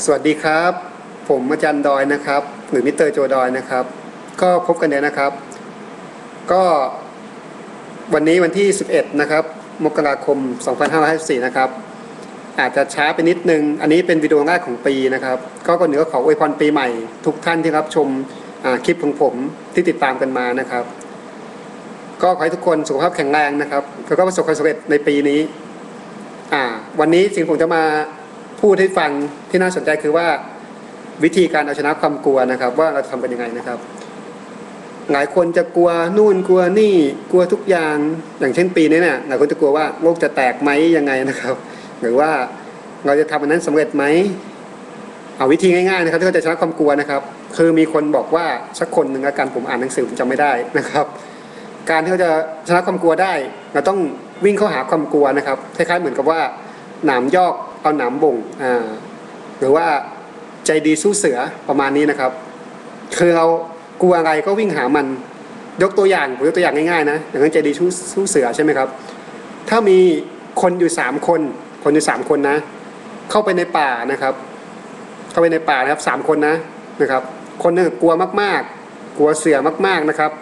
สวัสดีครับ ผมอาจารย์ดอยนะครับ หรือมิสเตอร์โจดอยนะครับ ก็พบกันเนี่ยนะครับ ก็วันนี้วันที่ 11 นะครับ มกราคม 2554 นะครับ อาจจะช้าไปนิดนึง อันนี้เป็นวิดีโอแรกของปีนะครับ ก็ก่อนอื่นก็ขออวยพรปีใหม่ ทุกท่านที่รับชมคลิปของผมที่ติดตามกันมานะครับ ก็ขอให้ทุกคนสุขภาพแข็งแรงนะครับแล้วก็ประสบความสำเร็จในปีนี้ อ่า วันนี้สิ่งผมจะมา พูดให้ฟังที่น่าสนใจคือว่าวิธีการเอาชนะความกลัวนะครับ ว่าเราจะทำกันยังไงนะครับ หลายคนจะกลัวนู่นกลัวนี่กลัวทุกอย่างอย่างเช่นปีนี้เนี่ยหลายคนจะกลัวว่าโลกจะแตกไหมยังไงนะครับ หรือว่าเราจะทำอันนั้นสำเร็จไหมเอาวิธีง่ายๆนะครับที่เราจะชนะความกลัวนะครับ คือมีคนบอกว่าสักคนหนึ่งอาการผมอ่านหนังสือผมจำไม่ได้นะครับ การที่เราจะชนะความกลัวได้เราต้องวิ่งเข้าหาความกลัวนะครับคล้ายๆเหมือนกับว่าหนามยอก เอาหนามบ่งอ่าหรือว่าใจดีสู้เสือประมาณนี้นะครับ คือเรากลัวอะไรก็วิ่งหามันยกตัวอย่างผมยกตัวอย่างง่ายๆนะอย่างนั้นใจดีสู้สู้เสือใช่ไหมครับ ถ้ามีคนอยู่สามคน คนอยู่สามคนนะ เข้าไปในป่านะครับ เข้าไปในป่านะครับสามคนนะนะครับ คนหนึงกลัวมากๆ กลัวเสือมากๆนะครับ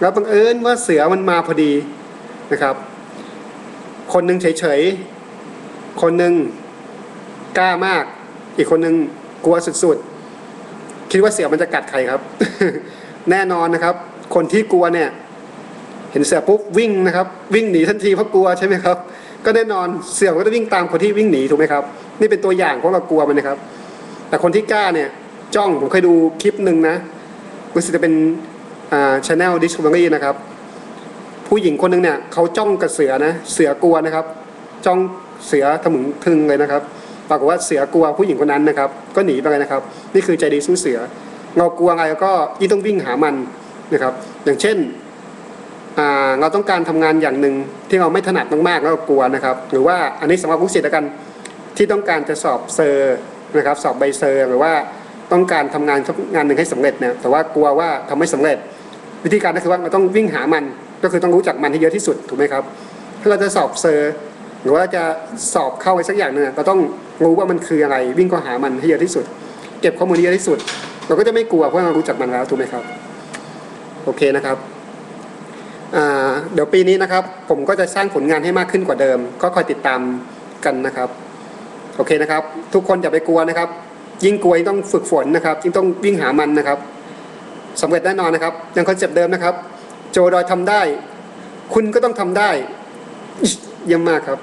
แล้วบังเอิญว่าเสือมันมาพอดีนะครับ คนหนึ่งเฉยๆคนหนึ่ง กล้ามาก อีกคนนึงกลัวสุดๆ คิดว่าเสือมันจะกัดใครครับ แน่นอนนะครับ คนที่กลัวเนี่ย เห็นเสือปุ๊บวิ่งนะครับ วิ่งหนีทันทีเพราะกลัวใช่ไหมครับ ก็แน่นอนเสือมันก็จะวิ่งตามคนที่วิ่งหนีถูกไหมครับ นี่เป็นตัวอย่างเพราะเรากลัวมันนะครับ แต่คนที่กล้าเนี่ยจ้องผมเคยดูคลิปหนึ่งนะรู้สึกจะเป็นอ่าชาแนลดิสคัฟเวอรี่นะครับ ผู้หญิงคนหนึ่งเนี่ยเขาจ้องกับเสือนะ เสือกลัวนะครับ จ้องเสือทะมึงทึงเลยนะครับ ปรากฏว่าเสือกลัวผู้หญิงคนนั้นนะครับ ก็หนีไปเลยนะครับ นี่คือใจดีสู้เสือ เรากลัวอะไรก็ยิ่งต้องวิ่งหามันนะครับ อย่างเช่นเราต้องการทำงานอย่างหนึ่งที่เราไม่ถนัดมากๆแล้วเรากลัวนะครับ หรือว่าอันนี้สำหรับผู้เสียแล้วกันที่ต้องการจะสอบเซอร์นะครับ สอบใบเซอร์หรือว่าต้องการทำงานงานหนึ่งให้สำเร็จเนี่ยแต่ว่ากลัวว่าทำไม่สำเร็จ วิธีการก็คือว่าเราต้องวิ่งหามันก็คือต้องรู้จักมันให้เยอะที่สุดถูกไหมครับถ้าเราจะสอบเซอร์ หรือว่าจะสอบเข้าไปสักอย่างหนึ่งเราต้องรู้ว่ามันคืออะไร วิ่งเข้าหามันให้เยอะที่สุด เก็บข้อมูลเยอะที่สุด เราก็จะไม่กลัวเพราะเรารู้จักมันแล้วถูกไหมครับ โอเคนะครับเดี๋ยวปีนี้นะครับ ผมก็จะสร้างผลงานให้มากขึ้นกว่าเดิม ก็คอยติดตามกันนะครับ โอเคนะครับ ทุกคนอย่าไปกลัวนะครับ ยิ่งกลัวยิ่งต้องฝึกฝนนะครับยิ่งต้องวิ่งหามันนะครับสำเร็จแน่นอนนะครับยังคอนเซปต์เดิมนะครับ โจดอยทำได้ คุณก็ต้องทำได้เยี่ยมมากครับ